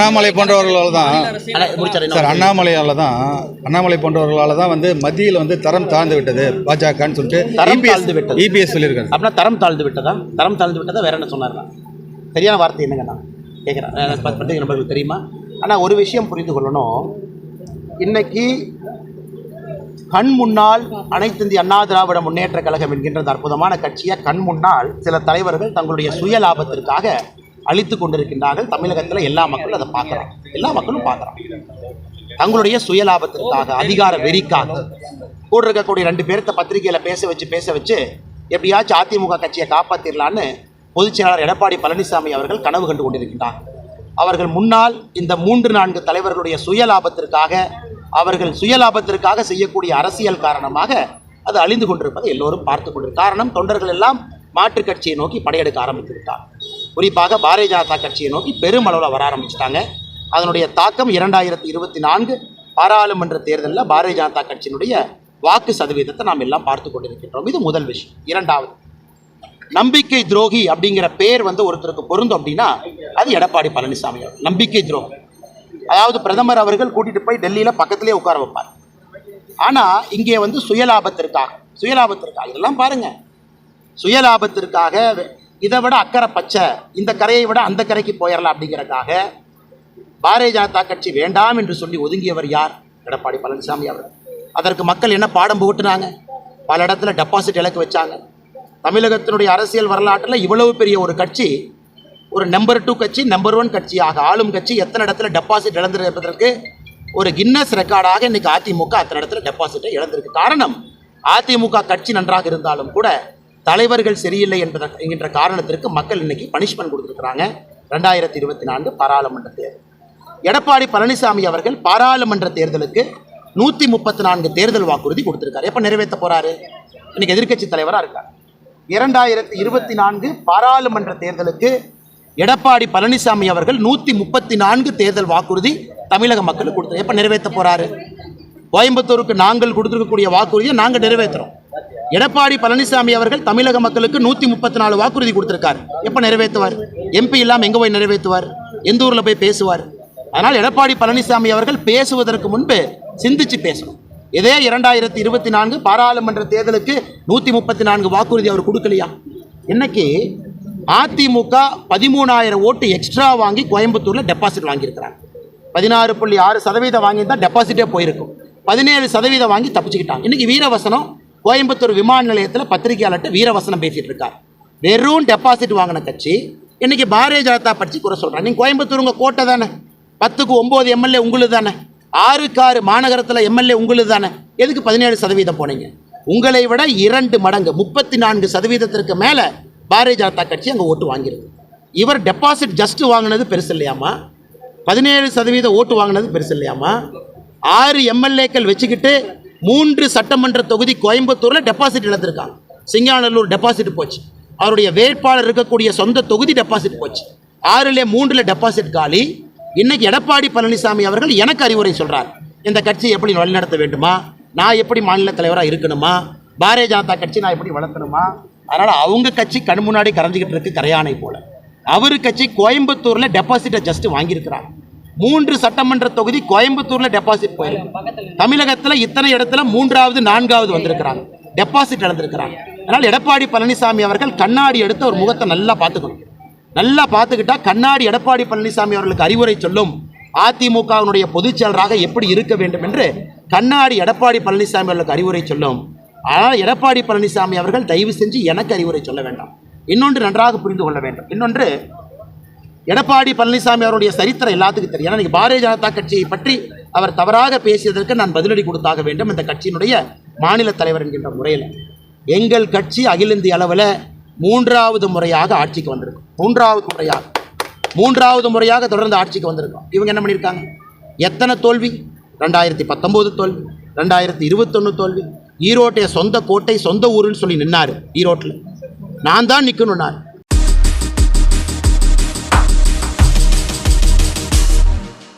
அண்ணாமலை போன்றவர்களால் தான் சார் அண்ணாமலையால தான் அண்ணாமலை போன்றவர்களால தான் வந்து மத்தியில் வந்து தரம் தாழ்ந்து விட்டது பாஜகன்னு சொல்லிட்டு தரம் தாழ்ந்து விட்டது. இபிஎஸ் சொல்லியிருக்காரு. அப்படின்னா தரம் தாழ்ந்து விட்டதா? தரம் தாழ்ந்து விட்டதா? வேற என்ன சொன்னார்னா சரியான வார்த்தை என்னங்கண்ணா கேட்குறேன் பற்றி நம்மளுக்கு தெரியுமா? ஆனால் ஒரு விஷயம் புரிந்து கொள்ளணும். இன்னைக்கு கண் முன்னால் அனைத்து இந்திய அண்ணா திராவிட முன்னேற்ற கழகம் என்கின்ற அற்புதமான கட்சியை கண் முன்னால் சில தலைவர்கள் தங்களுடைய சுய லாபத்திற்காக அழித்து கொண்டிருக்கின்றார்கள். தமிழகத்தில் எல்லா மக்களும் அதை பார்க்குறாங்க. எல்லா மக்களும் பார்க்குறாங்க. தங்களுடைய சுய லாபத்திற்காக அதிகார வெறிக்காக கூட இருக்கக்கூடிய ரெண்டு பேர்த்த பத்திரிகையில் பேச வச்சு பேச வச்சு எப்படியாச்சும் அதிமுக கட்சியை காப்பாற்றிடலான்னு பொதுச் செயலாளர் எடப்பாடி பழனிசாமி அவர்கள் கனவு கண்டு கொண்டிருக்கின்றார். அவர்கள் முன்னால் இந்த மூன்று நான்கு தலைவர்களுடைய சுய லாபத்திற்காக அவர்கள் சுய லாபத்திற்காக செய்யக்கூடிய அரசியல் காரணமாக அது அழிந்து கொண்டிருப்பதை எல்லோரும் பார்த்து கொண்டிருக்கிறார். காரணம் தொண்டர்கள் எல்லாம் மாற்றுக் கட்சியை நோக்கி படையெடுக்க ஆரம்பித்து விட்டார் குறிப்பாக பாரதிய ஜனதா கட்சியை நோக்கி பெருமளவில் வர ஆரம்பிச்சிட்டாங்க. அதனுடைய தாக்கம் இரண்டாயிரத்தி இருபத்தி நான்கு பாராளுமன்ற தேர்தலில் பாரதிய ஜனதா கட்சியினுடைய வாக்கு சதவீதத்தை நாம் எல்லாம் பார்த்து கொண்டிருக்கின்றோம். இது முதல் விஷயம். இரண்டாவது நம்பிக்கை துரோகி அப்படிங்கிற பேர் வந்து ஒருத்தருக்கு பொருந்தும் அப்படின்னா அது எடப்பாடி பழனிசாமி அவர் நம்பிக்கை துரோகி அதாவது பிரதமர் அவர்கள் கூட்டிட்டு போய் டெல்லியில் பக்கத்திலே உட்கார வைப்பார். ஆனால் இங்கே வந்து சுயலாபத்திற்காக சுயலாபத்திற்காக இதெல்லாம் பாருங்க. சுயலாபத்திற்காக இதை விட அக்கறை பச்சை. இந்த கரையை விட அந்த கரைக்கு போயிடலாம் அப்படிங்கிறக்காக பாரதிய ஜனதா கட்சி வேண்டாம் என்று சொல்லி ஒதுங்கியவர் யார்? எடப்பாடி பழனிசாமி அவர் அதற்கு மக்கள் என்ன பாடம் போட்டுனாங்க பல இடத்துல டெபாசிட் இலக்கு வச்சாங்க. தமிழகத்தினுடைய அரசியல் வரலாற்றில் இவ்வளவு பெரிய ஒரு கட்சி ஒரு நம்பர் டூ கட்சி நம்பர் ஒன் கட்சியாக ஆளும் கட்சி எத்தனை இடத்துல டெபாசிட் இழந்திருப்பதற்கு ஒரு கின்னஸ் ரெக்கார்டாக இன்னைக்கு அதிமுக அத்தனை இடத்துல டெபாசிட்டை இழந்திருக்கு. காரணம் அதிமுக கட்சி நன்றாக இருந்தாலும் கூட தலைவர்கள் சரியில்லை என்பத என்கின்ற காரணத்திற்கு மக்கள் இன்னைக்கு பனிஷ்மெண்ட் கொடுத்துருக்குறாங்க. ரெண்டாயிரத்தி இருபத்தி நான்கு பாராளுமன்ற தேர்தல். எடப்பாடி பழனிசாமி அவர்கள் பாராளுமன்ற தேர்தலுக்கு நூற்றி முப்பத்தி நான்கு தேர்தல் வாக்குறுதி கொடுத்துருக்காரு. எப்போ நிறைவேற்ற போகிறாரு இன்னைக்கு எதிர்க்கட்சி தலைவராக இருக்கார். இரண்டாயிரத்தி இருபத்தி நான்கு பாராளுமன்ற தேர்தலுக்கு எடப்பாடி பழனிசாமி அவர்கள் நூற்றி முப்பத்தி நான்கு தேர்தல் வாக்குறுதி தமிழக மக்களுக்கு கொடுத்து எப்போ நிறைவேற்ற போகிறாரு கோயம்புத்தூருக்கு நாங்கள் கொடுத்துருக்கக்கூடிய வாக்குறுதியை நாங்கள் நிறைவேற்றுறோம். எடப்பாடி பழனிசாமி அவர்கள் தமிழக மக்களுக்கு நூற்றி முப்பத்தி நாலு வாக்குறுதி கொடுத்துருக்காரு. எப்போ நிறைவேற்றுவார்? எம்பி இல்லாமல் எங்கே போய் நிறைவேற்றுவார்? எந்த ஊரில் போய் பேசுவார்? அதனால் எடப்பாடி பழனிசாமி அவர்கள் பேசுவதற்கு முன்பு சிந்திச்சு பேசணும். இதே இரண்டாயிரத்தி இருபத்தி நான்கு பாராளுமன்ற தேர்தலுக்கு நூற்றி முப்பத்தி நான்கு வாக்குறுதி அவர் கொடுக்கலையா? இன்னைக்கு அதிமுக பதிமூணாயிரம் ஓட்டு எக்ஸ்ட்ரா வாங்கி கோயம்புத்தூரில் டெபாசிட் வாங்கியிருக்கிறாங்க. பதினாறு புள்ளி ஆறு சதவீதம் வாங்கி தான் டெபாசிட்டே போயிருக்கும். பதினேழு சதவீதம் வாங்கி தப்பிச்சுக்கிட்டாங்க. இன்னைக்கு வீரவசனம் கோயம்புத்தூர் விமான நிலையத்தில் பத்திரிகையாளர்கிட்ட வீரவசனம் பேசிகிட்டு இருக்கார் வெறும் டெபாசிட் வாங்கின கட்சி இன்றைக்கி பாரதிய ஜனதா கட்சி குறை சொல்கிறேன் நீங்கள் கோயம்புத்தூர் உங்கள் கோட்டை தானே? பத்துக்கு ஒம்பது எம்எல்ஏ உங்களுக்கு தானே? ஆறுக்கு ஆறு மாநகரத்தில் எம்எல்ஏ உங்களுக்கு தானே? எதுக்கு பதினேழு சதவீதம் போனீங்க? உங்களை விட இரண்டு மடங்கு முப்பத்தி நான்கு சதவீதத்திற்கு மேலே பாரதிய ஜனதா கட்சி அங்கே ஓட்டு வாங்கியிருக்கு. இவர் டெபாசிட் ஜஸ்ட் வாங்கினது பெருசு இல்லையாமா? பதினேழு சதவீத ஓட்டு வாங்கினது பெருசு இல்லையாமா? ஆறு எம்எல்ஏக்கள் வச்சுக்கிட்டு மூன்று சட்டமன்ற தொகுதி கோயம்புத்தூரில் டெபாசிட் இழந்திருக்காங்க. சிங்காநல்லூர் டெபாசிட் போச்சு. அவருடைய வேட்பாளர் இருக்கக்கூடிய சொந்த தொகுதி டெபாசிட் போச்சு. ஆறில் மூன்றில் டெபாசிட் காலி. இன்னைக்கு எடப்பாடி பழனிசாமி அவர்கள் எனக்கு அறிவுரை சொல்கிறார் இந்த கட்சியை எப்படி வழிநடத்த வேண்டுமா? நான் எப்படி மாநில தலைவராக இருக்கணுமா? பாரதிய ஜனதா கட்சி நான் எப்படி வளர்த்தணுமா அதனால் அவங்க கட்சி கண் முன்னாடி கரைஞ்சிக்கிட்டு இருக்கு கரையானை போல. அவர் கட்சி கோயம்புத்தூரில் டெபாசிட்டை ஜஸ்ட் வாங்கியிருக்கிறாங்க மூன்று சட்டமன்ற தொகுதி கோயம்புத்தூர்ல டெபாசிட் போயிருக்கு. தமிழகத்துல இத்தனை இடத்துல மூன்றாவது நான்காவது வந்திருக்கிறாங்க. டெபாசிட் இழந்திருக்கிறாங்க. அதனால் எடப்பாடி பழனிசாமி அவர்கள் கண்ணாடி எடுத்து ஒரு முகத்தை நல்லா பார்த்துக்கணும். நல்லா பார்த்துக்கிட்டா கண்ணாடி எடப்பாடி பழனிசாமி அவர்களுக்கு அறிவுரை சொல்லும். அதிமுகவினுடைய பொதுச் செயலராக எப்படி இருக்க வேண்டும் என்று கண்ணாடி எடப்பாடி பழனிசாமி அவர்களுக்கு அறிவுரை சொல்லும். ஆனால் எடப்பாடி பழனிசாமி அவர்கள் தயவு செஞ்சு எனக்கு அறிவுரை சொல்ல வேண்டாம். இன்னொன்று நன்றாக புரிந்து கொள்ள வேண்டும். இன்னொன்று எடப்பாடி பழனிசாமி அவருடைய சரித்திரம் எல்லாத்துக்கும் தெரியும். ஏன்னா பாரதிய ஜனதா கட்சியை பற்றி அவர் தவறாக பேசியதற்கு நான் பதிலடி கொடுத்தாக வேண்டும் இந்த கட்சியினுடைய மாநில தலைவர் என்கின்ற முறையில். எங்கள் கட்சி அகில இந்திய அளவில் மூன்றாவது முறையாக ஆட்சிக்கு வந்திருக்கும். மூன்றாவது முறையாக. மூன்றாவது முறையாக தொடர்ந்து ஆட்சிக்கு வந்திருக்கோம். இவங்க என்ன பண்ணியிருக்காங்க? எத்தனை தோல்வி? ரெண்டாயிரத்தி பத்தொம்போது தோல்வி. ரெண்டாயிரத்தி இருபத்தொன்று தோல்வி. ஈரோட்டைய சொந்த கோட்டை சொந்த ஊருன்னு சொல்லி நின்னார் ஈரோட்டில். நான் தான் நிற்கணும்னார்